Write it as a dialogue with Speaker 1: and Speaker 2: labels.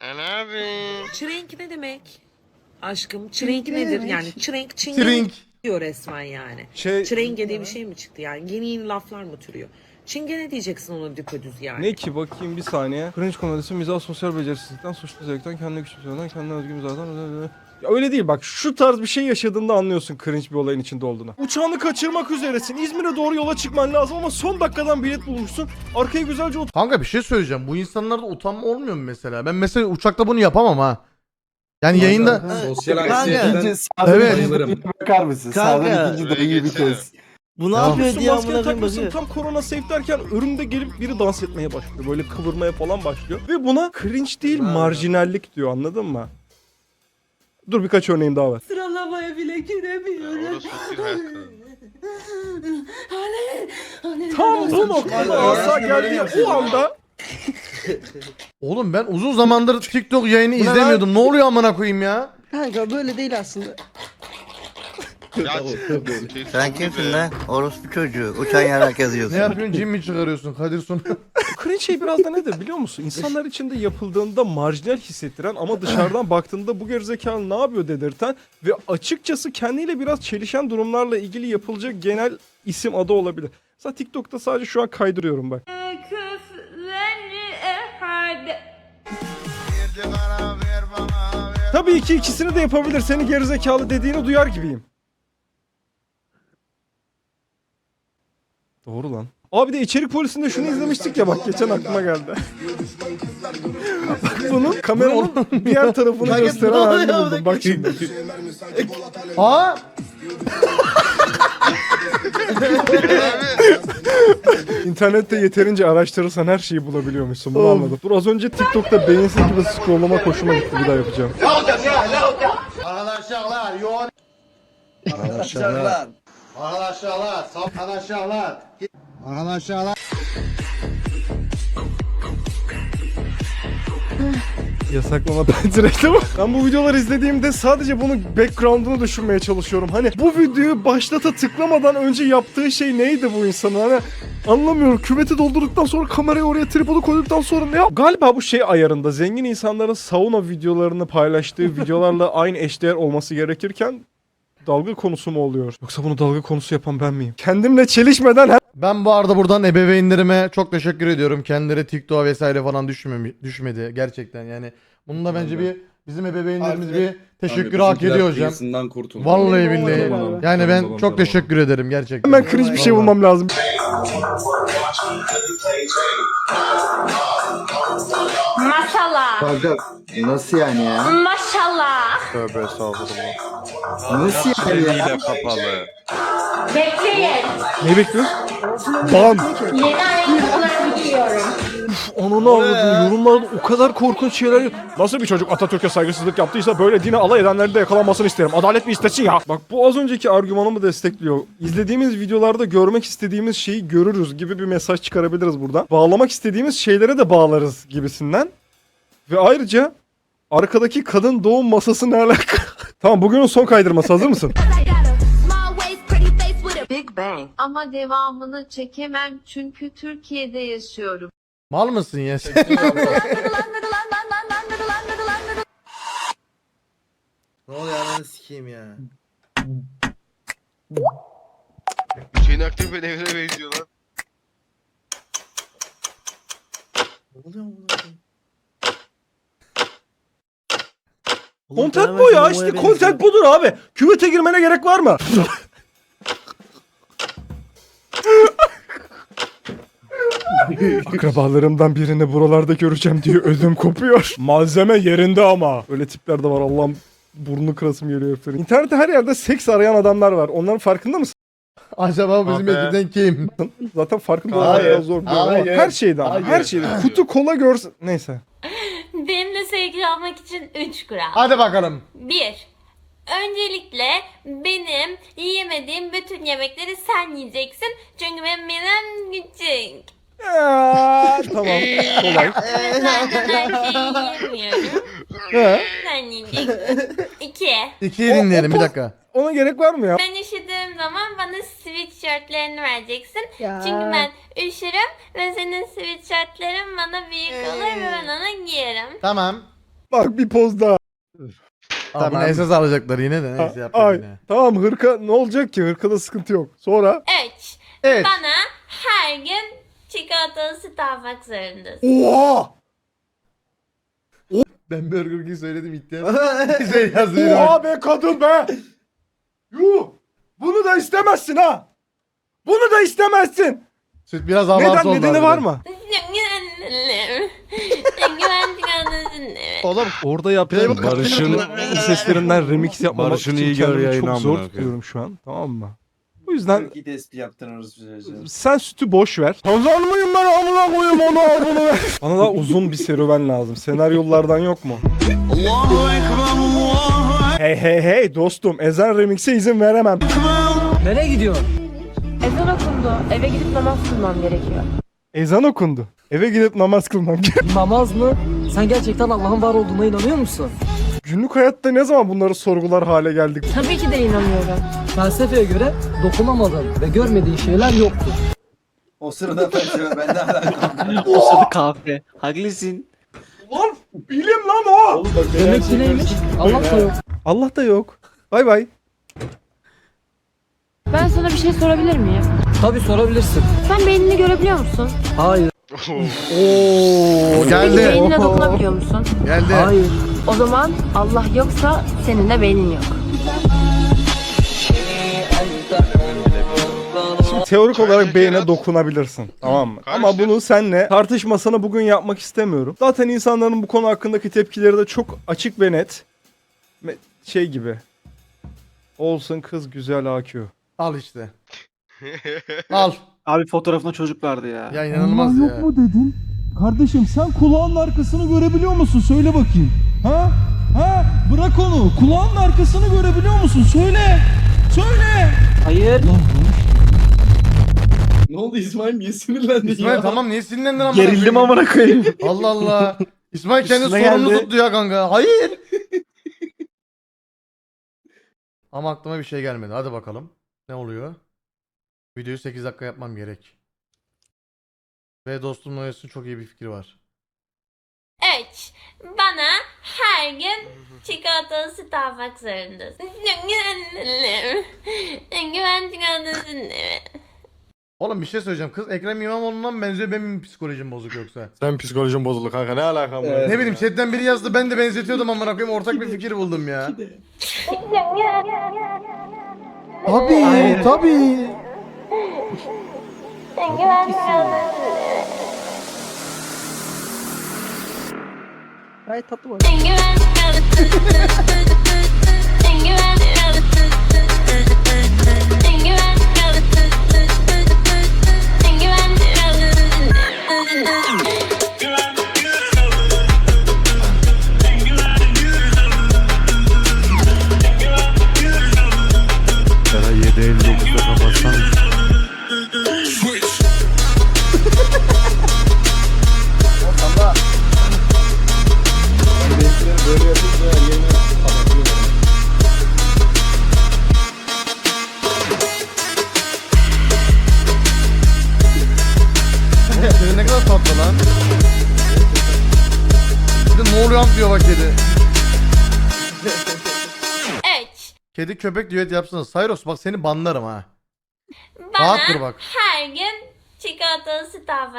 Speaker 1: Abi.
Speaker 2: Çrenk ne demek? Aşkım çrenk nedir? Yani çrenk çingene
Speaker 3: Trink.
Speaker 2: diyor resmen yani.
Speaker 3: Şey,
Speaker 2: Çrenge diye bir şey mi çıktı yani? Yeni yeni laflar mı türüyor? Çingene diyeceksin ona düpedüz yani.
Speaker 3: ne ki bakayım bir saniye. Cringe komedisi mizah sosyal becerisizlikten, suçlu zevkten, kendine küçümsemeden, kendine özgü mizahdan. Ya öyle değil bak şu tarz bir şey yaşadığında anlıyorsun cringe bir olayın içinde olduğunu. Uçağını kaçırmak üzeresin. İzmir'e doğru yola çıkman lazım ama son dakikadan bilet bulmuşsun. Arkaya güzelce otur.
Speaker 4: Kanka bir şey söyleyeceğim. Bu insanlarda utanma olmuyor mu mesela? Ben mesela uçakta bunu yapamam ha. Yani yayında
Speaker 5: Sosyal
Speaker 6: Kanka.
Speaker 5: anksiyetten
Speaker 4: Evet.
Speaker 5: bayılırım.
Speaker 6: Bakar mısın? Kanka. Sağdan ikinci dayı vites.
Speaker 4: Ya.
Speaker 6: Bu ne yapıyor diye
Speaker 3: maskeni
Speaker 6: amına koyayım
Speaker 3: takmışsın,
Speaker 6: bakıyor.
Speaker 3: tam korona safe derken önünde gelip biri dans etmeye başlıyor. Böyle kıvırmaya falan başlıyor. Ve buna cringe değil marjinallik diyor anladın mı? Dur birkaç örneğim daha var.
Speaker 2: Sıralamaya bile giremiyorum.
Speaker 1: Hakkı.
Speaker 3: Tam bu noktada asa geldiği o anda
Speaker 4: oğlum ben uzun zamandır TikTok yayını
Speaker 6: Bu ne lan?
Speaker 4: izlemiyordum. Ne oluyor amına koyayım ya?
Speaker 6: Kanka böyle değil aslında.
Speaker 1: Ya
Speaker 7: Sen kimsin lan? Orospu çocuğu. Uçan yarak yazıyorsun.
Speaker 4: Ne yapıyorsun? Cim mi çıkarıyorsun? Kadir Sun.
Speaker 3: Cringe şey biraz da nedir biliyor musun? İnsanlar içinde yapıldığında marjinal hissettiren ama dışarıdan baktığında bu gerizekalı ne yapıyor dedirten ve açıkçası kendiyle biraz çelişen durumlarla ilgili yapılacak genel isim adı olabilir. Mesela TikTok'ta sadece şu an kaydırıyorum bak. Tabii ki ikisini de yapabilir. Seni gerizekalı dediğini duyar gibiyim. Doğru lan. Abi de içerik polisinde şunu izlemiştik ya bak geçen aklıma geldi. bak bunun kameranın diğer tarafını gösteren halini buldum. Bak şimdi.
Speaker 4: Aa!
Speaker 3: İnternette yeterince araştırırsan her şeyi bulabiliyormuşsun. Bunu anladım. Dur az önce TikTok'ta beyinsiz gibi scrollama hoşuma gitti. Bir daha yapacağım.
Speaker 4: Arkadaşlar yoğun.
Speaker 6: Arkadaşlar.
Speaker 4: Arkadaşlar. Arkadaşlar. Arkadaşlar.
Speaker 3: Yasaklama direkt ama ben bu videoları izlediğimde sadece bunun background'unu düşünmeye çalışıyorum. Hani bu videoyu başlata tıklamadan önce yaptığı şey neydi bu insanın? Hani anlamıyorum. Küveti doldurduktan sonra kamerayı oraya tripodu koyduktan sonra ne yap? Galiba bu şey ayarında zengin insanların sauna videolarını paylaştığı videolarla aynı eşdeğer olması gerekirken dalga konusu mu oluyor? Yoksa bunu dalga konusu yapan ben miyim? Kendimle çelişmeden her
Speaker 4: Ben bu arada buradan ebeveynlerime çok teşekkür ediyorum. Kendileri TikTok'a vesaire falan düşmemi, düşmedi gerçekten yani. Bunun da bence bir bizim ebeveynlerimiz
Speaker 6: Harbiden.
Speaker 4: bir teşekkür
Speaker 5: Abi
Speaker 4: hak ediyor hocam.
Speaker 5: kıyısından.
Speaker 4: Vallahi
Speaker 6: Benim
Speaker 4: billahi.
Speaker 6: babam da
Speaker 4: Yani
Speaker 5: Benim
Speaker 4: ben
Speaker 5: babam
Speaker 4: çok teşekkür ederim gerçekten.
Speaker 3: hemen cringe bir şey bulmam lazım.
Speaker 8: Maşallah.
Speaker 7: Kanka nasıl yani ya?
Speaker 8: Maşallah.
Speaker 7: Tövbe estağfurullah. Nasıl yani ya?
Speaker 1: kapalı.
Speaker 8: Bekleyin.
Speaker 3: Ne bekliyorsun? Ban.
Speaker 8: Yeni ayakkabılarımı giyiyorum.
Speaker 3: Ananı avradım. Yorumlarda o kadar korkunç şeyler. Nasıl bir çocuk Atatürk'e saygısızlık yaptıysa böyle dine alay edenlerin de yakalanmasını isterim. Adalet mi istesin ya? Bak bu az önceki argümanımı destekliyor. İzlediğimiz videolarda görmek istediğimiz şeyi görürüz gibi bir mesaj çıkarabiliriz buradan. Bağlamak istediğimiz şeylere de bağlarız gibisinden. Ve ayrıca arkadaki kadın doğum masası ne alaka? tamam bugünün son kaydırması hazır mısın?
Speaker 9: Big Bang. Ama devamını çekemem çünkü Türkiye'de yaşıyorum.
Speaker 4: Mal mısın ya sen?
Speaker 6: Ne oluyor ananı sikeyim ya.
Speaker 1: Hüseyin Aktif ve Devre benziyor lan.
Speaker 6: Ne oluyor amına koyayım? Oğlum,
Speaker 3: Content
Speaker 6: ben
Speaker 3: bu ya işte
Speaker 6: Momo'ya
Speaker 3: content
Speaker 6: benziyorum.
Speaker 3: budur abi. Küvete girmene gerek var mı? Akrabalarımdan birini buralarda göreceğim diye ödüm kopuyor. Malzeme yerinde ama. Öyle tipler de var Allah'ım burnu kırasım geliyor heriflerin. İnternette her yerde seks arayan adamlar var. Onların farkında mısın?
Speaker 4: Acaba bizim
Speaker 1: Abi.
Speaker 4: ekipten kim?
Speaker 3: Zaten farkında
Speaker 6: Hayır.
Speaker 3: olmak biraz zor. biliyorum ama
Speaker 6: Hayır.
Speaker 3: Her şeyden. Her
Speaker 6: Hayır.
Speaker 3: şeyden. Kutu kola görsen. Neyse.
Speaker 8: Benimle sevgili olmak için 3 kural.
Speaker 4: Hadi bakalım.
Speaker 8: 1. Öncelikle benim yiyemediğim bütün yemekleri sen yiyeceksin. Çünkü benim midem küçük.
Speaker 3: Aa, tamam. Kolay.
Speaker 8: Ben her şeyi yiyemiyorum. Sen yiyeceksin. 2.
Speaker 4: İkiyi
Speaker 3: O-
Speaker 4: dinleyelim bir dakika.
Speaker 3: Ona gerek var mı ya?
Speaker 8: Ben üşüdüğüm zaman bana sweatshirtlerini vereceksin. Çünkü ben üşürüm ve senin sweatshirtlerin bana büyük olur ve ben ona giyerim.
Speaker 4: Tamam.
Speaker 3: Bak bir poz daha.
Speaker 4: Tamam. Bunu esas alacaklar yine de neyse yapacak
Speaker 3: Ay,
Speaker 4: yine.
Speaker 3: tamam hırka ne olacak ki? Hırkada sıkıntı yok. Sonra
Speaker 8: 3.
Speaker 4: Evet.
Speaker 8: Bana her gün çikolatalı süt almak zorundasın.
Speaker 3: Oha!
Speaker 4: Ben Burger King söyledim ihtiyar. Güzel yazdı. biri bak.
Speaker 3: Oha be kadın be! Yuh! Bunu da istemezsin ha! Bunu da istemezsin!
Speaker 4: Süt biraz abartı
Speaker 3: Neden?
Speaker 4: oldu
Speaker 3: Nedeni
Speaker 4: harbiden.
Speaker 3: var mı? Oğlum orada yaptığım Barış'ın seslerinden remix yapmamak
Speaker 5: Barış'ın
Speaker 3: için
Speaker 5: iyi gör
Speaker 3: kendimi
Speaker 5: yayını
Speaker 3: çok
Speaker 5: amına
Speaker 3: zor
Speaker 5: koyayım.
Speaker 3: tutuyorum şu an. Tamam mı? Bu yüzden
Speaker 6: Çok iyi tespih yaptın orası çocuğu.
Speaker 3: sen sütü boş ver. Kazan mıyım ben amına koyayım onu al bunu ver. Bana da uzun bir serüven lazım. Senaryolardan yok mu? Hey hey hey dostum ezan remix'e izin veremem.
Speaker 10: Nereye gidiyorsun?
Speaker 9: Ezan okundu. Eve gidip namaz kılmam gerekiyor.
Speaker 3: Ezan okundu. Eve gidip namaz kılmam gerek.
Speaker 10: Namaz mı? Sen gerçekten Allah'ın var olduğuna inanıyor musun?
Speaker 3: Günlük hayatta ne zaman bunları sorgular hale geldik?
Speaker 9: Tabii ki de inanıyorum.
Speaker 10: Felsefeye göre dokunamadığın ve görmediğin şeyler yoktur.
Speaker 6: O sırada felsefe bende hala
Speaker 5: Olsa kahve. Haklısın.
Speaker 3: Lan bilim lan o.
Speaker 10: Demek ki neymiş? Allah da yok.
Speaker 3: Allah da yok. Bay bay.
Speaker 9: Ben sana bir şey sorabilir miyim?
Speaker 10: Tabii sorabilirsin.
Speaker 9: Sen beynini görebiliyor musun?
Speaker 10: Hayır,
Speaker 4: Oo geldi.
Speaker 9: beynine dokunabiliyor musun?
Speaker 4: Geldi.
Speaker 10: hayır.
Speaker 9: O zaman Allah yoksa senin de beynin yok.
Speaker 3: Şimdi teorik olarak beyne dokunabilirsin. Tamam mı? Ama bunu senle tartışmasını bugün yapmak istemiyorum. Zaten insanların bu konu hakkındaki tepkileri de çok açık ve net. Me- Şey gibi. Olsun kız güzel AQ.
Speaker 4: Al işte. Al.
Speaker 5: Abi fotoğrafına çocuk vardı ya.
Speaker 4: Ya inanılmaz ya.
Speaker 3: dedin? Kardeşim sen kulağın arkasını görebiliyor musun? Söyle bakayım. Ha? Ha? Bırak onu. Kulağın arkasını görebiliyor musun? Söyle. Söyle.
Speaker 10: Hayır.
Speaker 6: Ne oldu İsmail niye sinirlendin
Speaker 4: İsmail tamam niye sinirlendin amına
Speaker 5: Gerildim
Speaker 4: koyayım?
Speaker 5: amına koyayım.
Speaker 4: Allah Allah. İsmail kendi
Speaker 5: Üstüne
Speaker 4: sorumlu
Speaker 5: geldi.
Speaker 4: tuttu ya kanka. Hayır. Ama aklıma bir şey gelmedi. Hadi bakalım. Ne oluyor? Videoyu 8 dakika yapmam gerek. Ve dostum Noyas'ın çok iyi bir fikri var.
Speaker 8: 3. Bana her gün çikolatalı süt almak zorundasın. Güven çikolatasını
Speaker 4: Oğlum bir şey söyleyeceğim. Kız Ekrem İmamoğlu'ndan benziyor. Benim mi psikolojim bozuk yoksa?
Speaker 5: Sen psikolojin bozuldu kanka ne alakam var?
Speaker 6: Evet.
Speaker 4: Ne bileyim chatten biri yazdı. Ben de benzetiyordum amına koyayım. Ortak bir fikir buldum ya. Abi tabii.
Speaker 8: Güven çikolatasını
Speaker 10: Gayet tatlı var.
Speaker 4: Kadar tatlı lan. Bir de ne oluyor diyor bak kedi.
Speaker 8: 3.
Speaker 4: Kedi köpek düet yapsana. Sayros bak seni banlarım ha.
Speaker 8: Bana
Speaker 4: Rahat dur bak.
Speaker 8: her gün çikolatalı süt almak